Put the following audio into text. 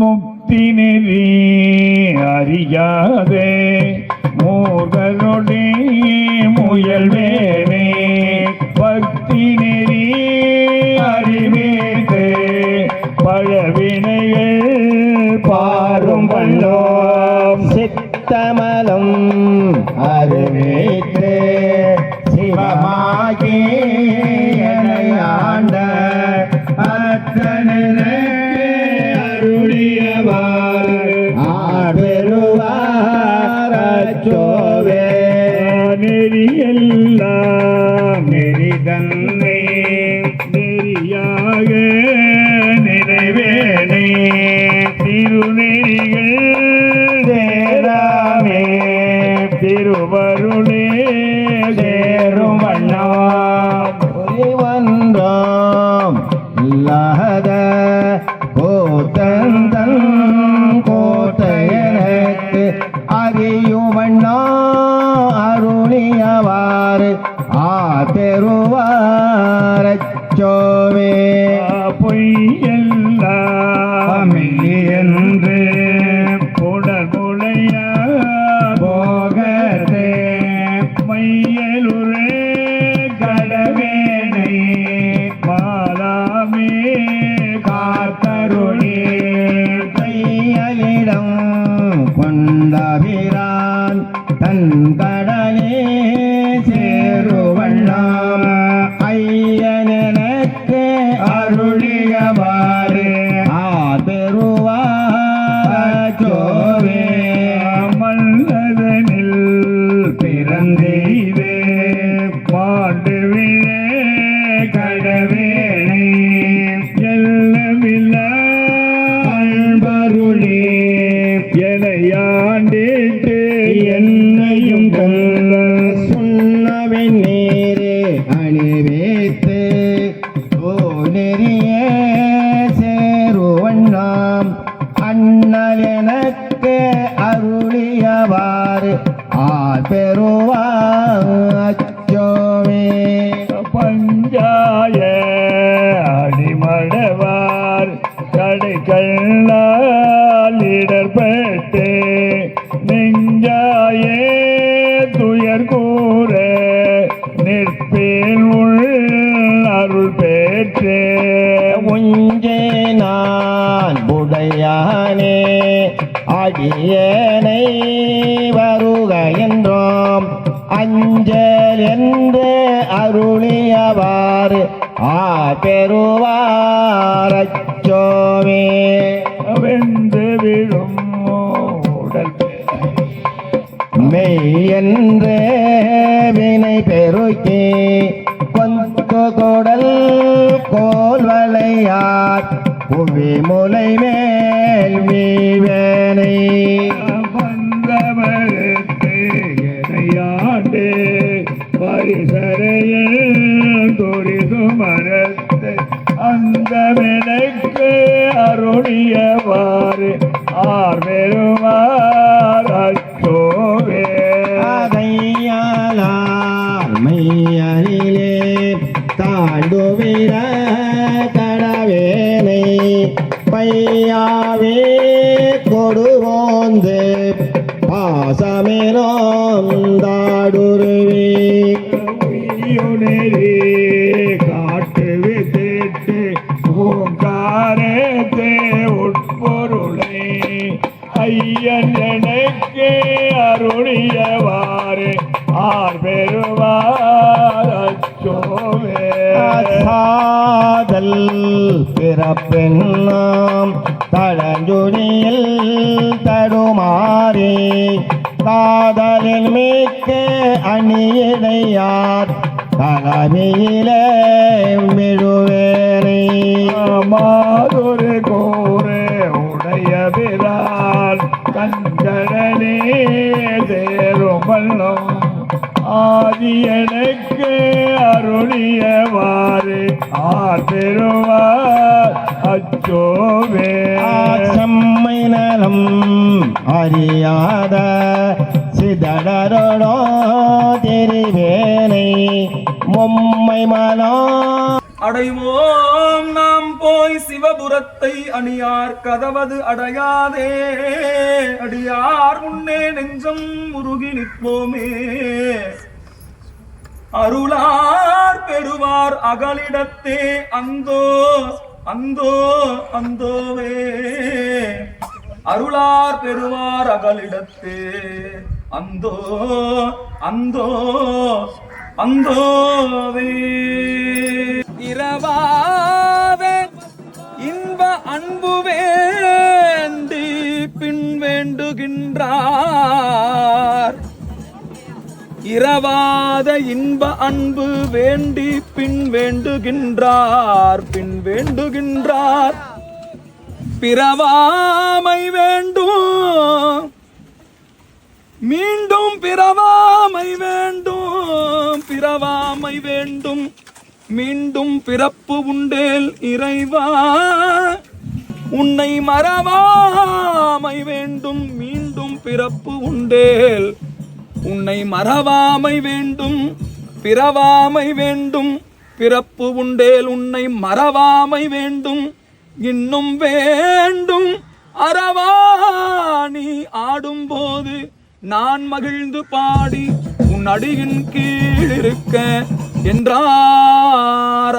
முக்தி நெறி அறியாதே மூகனொடே முயல்வே. அச்சோவே நெறியெல்லாம் நெறி தன்னை நெறியாக நினைவேனே திருநெறிகள் சேராமே. திருவருளே. பிறந்தெய்தே பாண்டு விழே கடவேனை. எல்லமில்ல அன்பருளே எனையாண்டிட்டு என் ஆடவார் கடை கண்ணால் இடர்பட்டு நெஞ்சாயே துயர் கூற நிற்பேன் உள் அருள் பெற்றே. உஞ்சே நான் புடையானே அடியனை வருக என்றோம். அஞ்சல் என்று அருளியவாறு ஆ பெறுவாரச்சோமே வெந்து விழும் உடல் மெய் என்று வினை பெருக்கி. கொந்து கொடல் கோல்வளையார். புவி முலை மேல் வீவேனை அருளியவாறு ஆர் பெறுவார் அச்சோவே அதையாளார் மையனிலே தாண்டுவிர கடவேனை பையாவே கொடுவோந்து பாசமிரோம் தாடுருவி பெண்ணாம் தடஞ்சுடியில் தடுமாறி. காதலில் மிக்க அணியிடையார் தலைமையிலே விழுவேனை. மாதொரு கோரே உடைய விரால் கண்கடலே சேரும் வல்லம். ஆதி எனக்கு அருளியவாறு ஆ பெறுவார் அச்சோவே செம்மை நலம் அறியாத சிதடரோ தெரிவேனை மும்மை மனோ அடைவோம் நாம் போய் சிவபுரத்தை அணியார் கதவது அடையாதே. அடியார் முன்னே நெஞ்சம் முருகி நிற்போமே. அருளார் பெறுவார் அகலிடத்தே அந்தோ அந்தோ அந்தோவே. அருளார் பெறுவார் அகலிடத்தே. அந்தோ அந்தோ அந்தோவே. இரவாவே இன்ப அன்பு வேண்டி பின் வேண்டுகின்றார் இரவாத இன்ப அன்பு வேண்டி பின் வேண்டுகின்றார் பின் வேண்டுகின்றார். பிறவாமை வேண்டும். மீண்டும் பிறவாமை வேண்டும். பிறவாமை வேண்டும். மீண்டும் பிறப்பு உண்டேல் இறைவா. உன்னை மறவாமை வேண்டும். மீண்டும் பிறப்பு உண்டேல் உன்னை மறவாமை வேண்டும் பிறவாமை வேண்டும் பிறப்பு உண்டேல் உன்னை மறவாமை வேண்டும் இன்னும் வேண்டும். அறவாணி ஆடும்போது நான் மகிழ்ந்து பாடி உன் அடியின் கீழ் இருக்க என்றார்